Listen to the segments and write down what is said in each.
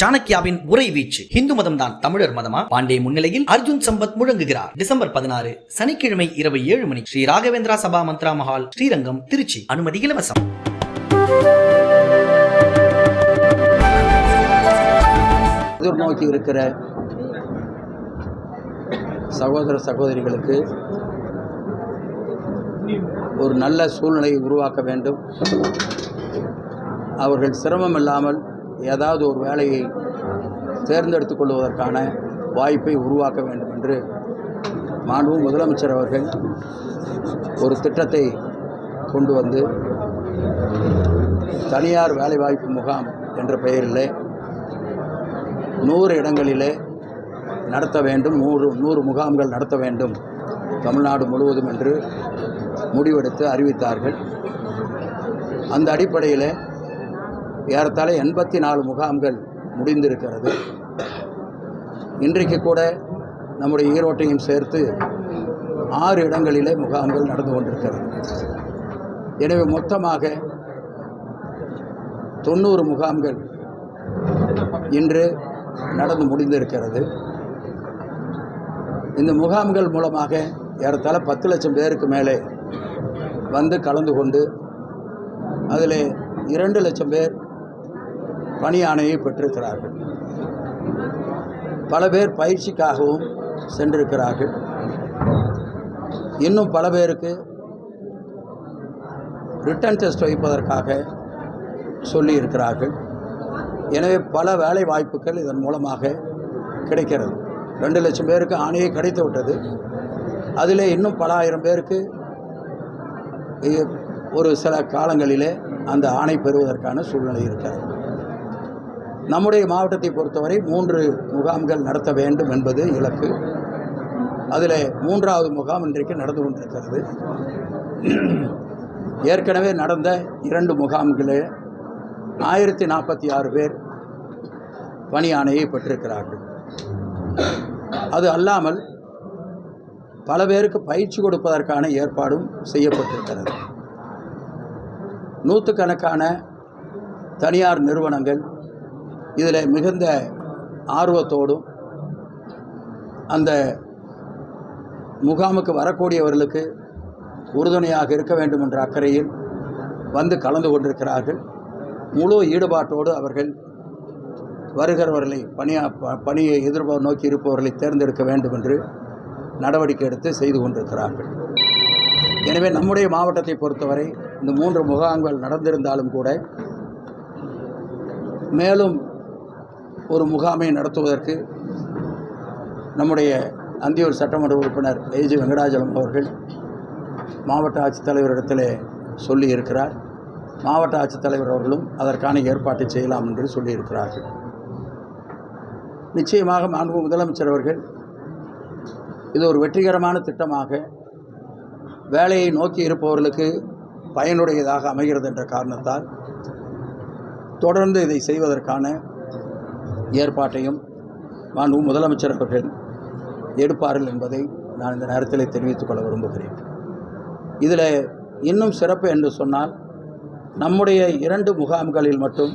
சாணக்கியாவின் உரை வீச்சு. இந்து மதம் தான் தமிழர் மதமா? பாண்டே முன்னிலையில் அர்ஜுன் சம்பத் முழங்குகிறார். டிசம்பர் பதினாறு சனிக்கிழமை இரவு ஏழு மணி. ஸ்ரீ ராகவேந்திரா சபா மந்த்ரா மஹால் ஸ்ரீரங்கம் திருச்சி. அனுமதி இலவசம். எதிர்நோக்கி இருக்கிற சகோதர சகோதரிகளுக்கு ஒரு நல்ல சூழ்நிலையை உருவாக்க வேண்டும். அவர்கள் சிரமம் இல்லாமல் ஏதாவது ஒரு வேலையை தேர்ந்தெடுத்துக் கொள்வதற்கான வாய்ப்பை உருவாக்க வேண்டும் என்று மாண்பு முதலமைச்சர் அவர்கள் ஒரு திட்டத்தை கொண்டு வந்து தனியார் வேலைவாய்ப்பு முகாம் என்ற பெயரிலே நூறு இடங்களிலே நடத்த வேண்டும் நூறு நூறு முகாம்கள் நடத்த வேண்டும் தமிழ்நாடு முழுவதும் என்று முடிவெடுத்து அறிவித்தார்கள். அந்த அடிப்படையில் ஏறத்தாழ எண்பத்தி நாலு முகாம்கள் முடிந்திருக்கிறது. இன்றைக்கு கூட நம்முடைய ஈரோட்டையும் சேர்த்து ஆறு இடங்களிலே முகாம்கள் நடந்து கொண்டிருக்கிறது. எனவே மொத்தமாக தொண்ணூறு முகாம்கள் இன்று நடந்து முடிந்திருக்கிறது. இந்த முகாம்கள் மூலமாக ஏறத்தாழ பத்து லட்சம் பேருக்கு மேலே வந்து கலந்து கொண்டு அதில் இரண்டு லட்சம் பேர் பணி ஆணையை பெற்றிருக்கிறார்கள். பல பேர் பயிற்சிக்காகவும் சென்றிருக்கிறார்கள். இன்னும் பல பேருக்கு ரிட்டன் டெஸ்ட் வைப்பதற்காக சொல்லியிருக்கிறார்கள். எனவே பல வேலை வாய்ப்புகள் இதன் மூலமாக கிடைக்கிறது. ரெண்டு லட்சம் பேருக்கு ஆணையை கிடைத்து விட்டது. அதில் இன்னும் பல ஆயிரம் பேருக்கு ஒரு சில காலங்களிலே அந்த ஆணை பெறுவதற்கான சூழ்நிலை இருக்கிறது. நம்முடைய மாவட்டத்தை பொறுத்தவரை மூன்று முகாம்கள் நடத்த வேண்டும் என்பது இலக்கு. அதில் மூன்றாவது முகாம் இன்றைக்கு நடந்து கொண்டிருக்கிறது. ஏற்கனவே நடந்த இரண்டு முகாம்களே ஆயிரத்தி நாற்பத்தி ஆறு பேர் பணி ஆணையை பெற்றிருக்கிறார்கள். அது அல்லாமல் பல பேருக்கு பயிற்சி கொடுப்பதற்கான ஏற்பாடும் செய்யப்பட்டிருக்கிறது. நூற்றுக்கணக்கான தனியார் நிறுவனங்கள் இதில் மிகுந்த ஆர்வத்தோடும் அந்த முகாமுக்கு வரக்கூடியவர்களுக்கு உறுதுணையாக இருக்க வேண்டும் என்ற அக்கறையில் வந்து கலந்து கொண்டிருக்கிறார்கள். முழு ஈடுபாட்டோடு அவர்கள் வருகிறவர்களை பணியா ப- பணியை எதிர்ப நோக்கி இருப்பவர்களை தேர்ந்தெடுக்க வேண்டும் என்று நடவடிக்கை எடுத்து செய்து கொண்டிருக்கிறார்கள். எனவே நம்முடைய மாவட்டத்தை பொறுத்தவரை இந்த மூன்று முகாம்கள் நடந்திருந்தாலும் கூட மேலும் ஒரு முகாமை நடத்துவதற்கு நம்முடைய அந்தியூர் சட்டமன்ற உறுப்பினர் ஏஜி வெங்கடாஜலம் அவர்கள் மாவட்ட ஆட்சித்தலைவரிடத்தில் சொல்லி இருக்கிறார் மாவட்ட ஆட்சித்தலைவர் அவர்களும் அதற்கான ஏற்பாட்டை செய்யலாம் என்று சொல்லியிருக்கிறார்கள். நிச்சயமாக மாண்பு முதலமைச்சர் அவர்கள் இது ஒரு வெற்றிகரமான திட்டமாக வேலையை நோக்கி இருப்பவர்களுக்கு பயனுடையதாக அமைகிறது என்ற காரணத்தால் தொடர்ந்து இதை செய்வதற்கான ஏற்பாட்டையும் மாண்பு முதலமைச்சர் அவர்கள் எடுப்பார்கள் என்பதை நான் இந்த நேரத்தில் தெரிவித்துக் கொள்ள விரும்புகிறேன். இதில் இன்னும் சிறப்பு என்று சொன்னால் நம்முடைய இரண்டு முகாம்களில் மட்டும்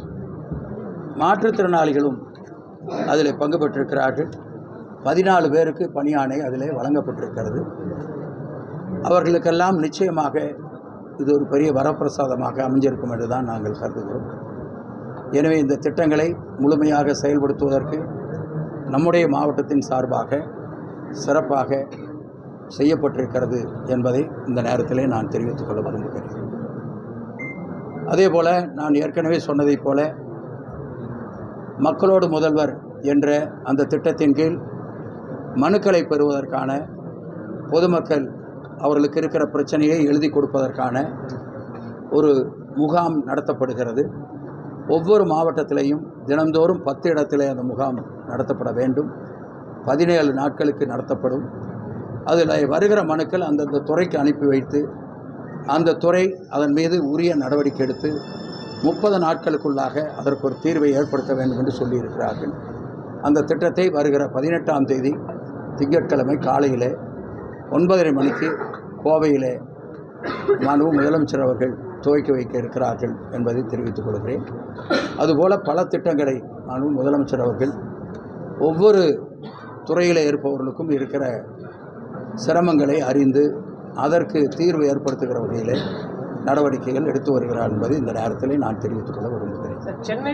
மாற்றுத்திறனாளிகளும் அதில் பங்கு பெற்றிருக்கிறார்கள். பதினாலு பேருக்கு பணியாணை அதில் வழங்கப்பட்டிருக்கிறது. அவர்களுக்கெல்லாம் நிச்சயமாக இது ஒரு பெரிய வரப்பிரசாதமாக அமைஞ்சிருக்கும் என்று தான் நாங்கள் கருதுகிறோம். எனவே இந்த திட்டங்களை முழுமையாக செயல்படுத்துவதற்கு நம்முடைய மாவட்டத்தின் சார்பாக சிறப்பாக செய்யப்பட்டிருக்கிறது என்பதை இந்த நேரத்திலே நான் தெரிவித்துக் கொள்ள விரும்புகிறேன். அதேபோல் நான் ஏற்கனவே சொன்னதைப் போல மக்களோடு முதல்வர் என்ற அந்த திட்டத்தின் கீழ் மனுக்களை பெறுவதற்கான பொதுமக்கள் அவர்களுக்கு இருக்கிற பிரச்சனையை எழுதி கொடுப்பதற்கான ஒரு முகாம் நடத்தப்படுகிறது. ஒவ்வொரு மாவட்டத்திலையும் தினந்தோறும் பத்து இடத்திலே அந்த முகாம் நடத்தப்பட வேண்டும். பதினேழு நாட்களுக்கு நடத்தப்படும். அதில் வருகிற மனுக்கள் அந்தந்த துறைக்கு அனுப்பி வைத்து அந்த துறை அதன் மீது உரிய நடவடிக்கை எடுத்து முப்பது நாட்களுக்குள்ளாக அதற்கு ஒரு தீர்வை ஏற்படுத்த வேண்டும் என்று சொல்லியிருக்கிறார்கள். அந்த திட்டத்தை வருகிற பதினெட்டாம் தேதி திங்கட்கிழமை காலையிலே ஒன்பதரை மணிக்கு கோவையிலே மாண்பு முதலமைச்சர் அவர்கள் துவக்கி வைக்க இருக்கிறார்கள் என்பதை தெரிவித்துக் கொள்கிறேன். அதுபோல பல திட்டங்களை மாண்பு முதலமைச்சர் அவர்கள் ஒவ்வொரு துறையில் இருப்பவர்களுக்கும் இருக்கிற சிரமங்களை அறிந்து அதற்கு தீர்வு ஏற்படுத்துகிற வகையில் நடவடிக்கைகள் எடுத்து வருகிறார் என்பதை இந்த நேரத்தில் நான் தெரிவித்துக் கொள்ள விரும்புகிறேன். சென்னை